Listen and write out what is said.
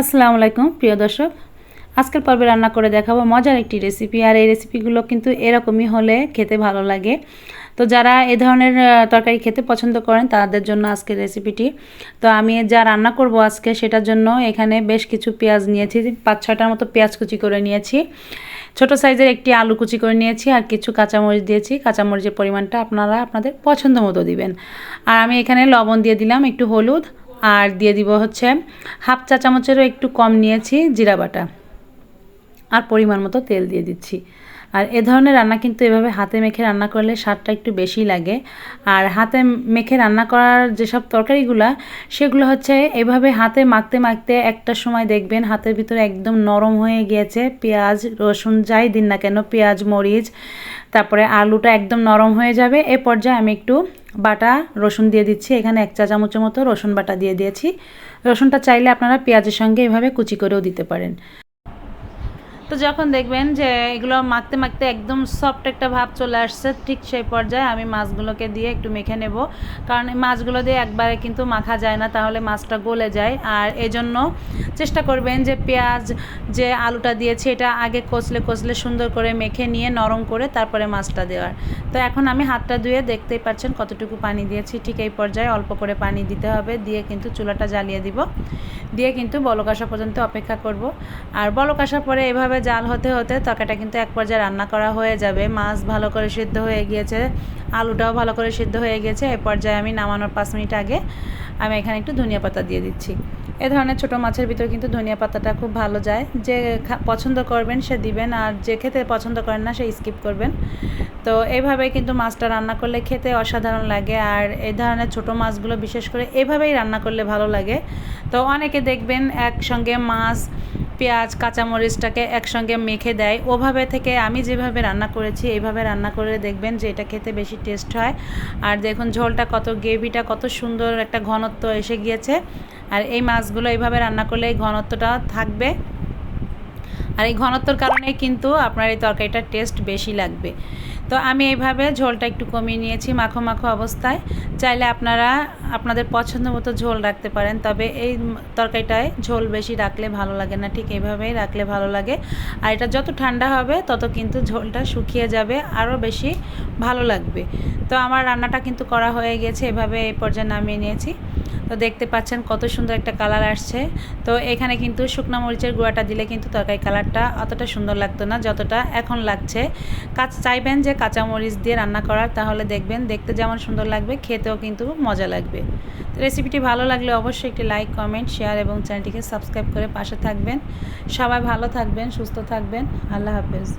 আসসালামু আলাইকুম, প্রিয় দর্শক। আজকের পর্বে রান্না করে দেখাবো মজার একটি রেসিপি আর এই রেসিপিগুলো কিন্তু এরকমই হলে খেতে ভালো লাগে। তো যারা এ ধরনের তরকারি খেতে পছন্দ করেন, তাদের জন্য আজকের রেসিপিটি তো আমি যা রান্না করব আজকে, সেটার জন্য এখানে বেশ কিছু পেঁয়াজ নিয়েছি, পাঁচ ছটার মতো পেঁয়াজ কুচি করে নিয়েছি। ছোট সাইজের একটি আলু কুচি করে নিয়েছি, আর কিছু কাঁচামরিচ দিয়েছি। কাঁচামরিচের পরিমাণটা আপনারা আপনাদের পছন্দ মতো দিবেন। আর আমি এখানে লবণ দিয়ে দিলাম একটু হলুদ। আর দিয়ে দিব হচ্ছে হাফ চা চামচেরও একটু কম নিয়েছি জিরা বাটা। আর পরিমাণ মতো তেল দিয়ে দিচ্ছি। আর এ ধরনের রান্না কিন্তু এভাবে হাতে মেখে রান্না করলে স্বাদটা একটু বেশি লাগে। আর হাতে মেখে রান্না করার যেসব তরকারিগুলো, সেগুলো হচ্ছে এভাবে হাতে মাখতে মাখতে একটা সময় দেখবেন হাতের ভিতরে একদম নরম হয়ে গিয়েছে পেঁয়াজ, রসুন, যাই দিন না কেন, পেঁয়াজ, মরিচ, তারপরে আলুটা একদম নরম হয়ে যাবে। এ পর্যায়ে আমি একটু বাটা, রসুন দিয়ে দিচ্ছি। এখানে এক চা চামচের মতো রসুন বাটা দিয়ে দিয়েছি। রসুনটা চাইলে আপনারা পেঁয়াজের সঙ্গে এভাবে কুচি করেও দিতে পারেন। তো যখন দেখবেন যে এগুলো মাখতে মাখতে একদম সফট একটা ভাব চলে আসছে, ঠিক সেই পর্যায়ে আমি মাছগুলোকে দিয়ে একটু মেখে নেব। কারণ মাছগুলো দিয়ে একবারে কিন্তু মাখা যায় না, তাহলে মাছটা গলে যায়। আর এজন্য চেষ্টা করবেন যে পেঁয়াজ যে আলুটা দিয়েছি, এটা আগে কচলে কচলে সুন্দর করে মেখে নিয়ে নরম করে তারপরে মাছটা দেওয়ার। তো এখন আমি হাতটা ধুয়ে দেখতেই পাচ্ছেন কতটুকু পানি দিয়েছি, ঠিক এই পর্যায়ে অল্প করে পানি দিতে হবে। দিয়ে কিন্তু চুলাটা জ্বালিয়ে দিব। দিয়ে কিন্তু বলক আসা পর্যন্ত অপেক্ষা করব। আর বলক আসার পরে এভাবে জাল হতে হতে তরকারিটা কিন্তু এক পর্যায়ে রান্না করা হয়ে যাবে। মাছ ভালো করে সিদ্ধ হয়ে গিয়েছে, আলুটাও ভালো করে সিদ্ধ হয়ে গেছে এ পর্যায়ে আমি নামানোর পাঁচ মিনিট আগে আমি এখানে একটু ধনিয়া পাতা দিয়ে দিচ্ছি। এ ধরনের ছোটো মাছের ভিতরে কিন্তু ধনিয়া পাতাটা খুব ভালো যায়। যে পছন্দ করবেন সে দিবেন, আর যে খেতে পছন্দ করেন না সে স্কিপ করবেন। তো এইভাবে কিন্তু মাছটা রান্না করলে খেতে অসাধারণ লাগে, আর এই ধরনের ছোটো মাছগুলো বিশেষ করে এভাবেই রান্না করলে ভালো লাগে। তো অনেকে দেখবেন একসঙ্গে মাছ পেঁয়াজ, কাঁচামরিচটাকে একসঙ্গে মেখে দেয়। ওভাবে থেকে আমি যেভাবে রান্না করেছি, এইভাবে রান্না করে দেখবেন যে এটা খেতে বেশি টেস্ট হয়। আর দেখুন ঝোলটা কত, গ্রেভিটা কত সুন্দর একটা ঘনত্ব এসে গিয়েছে। আর এই মাছগুলো এইভাবে রান্না করলে এই ঘনত্বটা থাকবে। আর এই ঘনত্বর কারণে কিন্তু আপনার এই তরকারিটার টেস্ট বেশি লাগবে। তো আমি এইভাবে ঝোলটা একটু কমিয়ে নিয়েছি মাখো মাখো অবস্থায়। চাইলে আপনারা আপনাদের পছন্দ মতো ঝোল রাখতে পারেন, তবে এই তরকারিটায় ঝোল বেশি রাখলে ভালো লাগে না। ঠিক এইভাবেই রাখলে ভালো লাগে। আর এটা যত ঠান্ডা হবে, তত কিন্তু ঝোলটা শুকিয়ে যাবে, আরও বেশি ভালো লাগবে। তো আমার রান্নাটা কিন্তু করা হয়ে গেছে, এভাবে এই পর্যায়ে নামিয়ে নিয়েছি। তো দেখতে পাচ্ছেন কত সুন্দর একটা কালার আসছে। তো এখানে কিন্তু শুকনো মরিচের গুঁড়াটা দিলে কিন্তু তরকারি কালারটা অতটা সুন্দর লাগতো না, যতটা এখন লাগছে। কাঁচ, চাইবেন যে কাঁচা মরিচ দিয়ে রান্না করার, তাহলে দেখবেন দেখতে যেমন সুন্দর লাগবে, খেতেও কিন্তু মজা লাগবে। তো রেসিপিটি ভালো লাগলে অবশ্যই একটি লাইক, কমেন্ট, শেয়ার এবং চ্যানেলটিকে সাবস্ক্রাইব করে পাশে থাকবেন। সবাই ভালো থাকবেন, সুস্থ থাকবেন। আল্লাহ হাফেজ।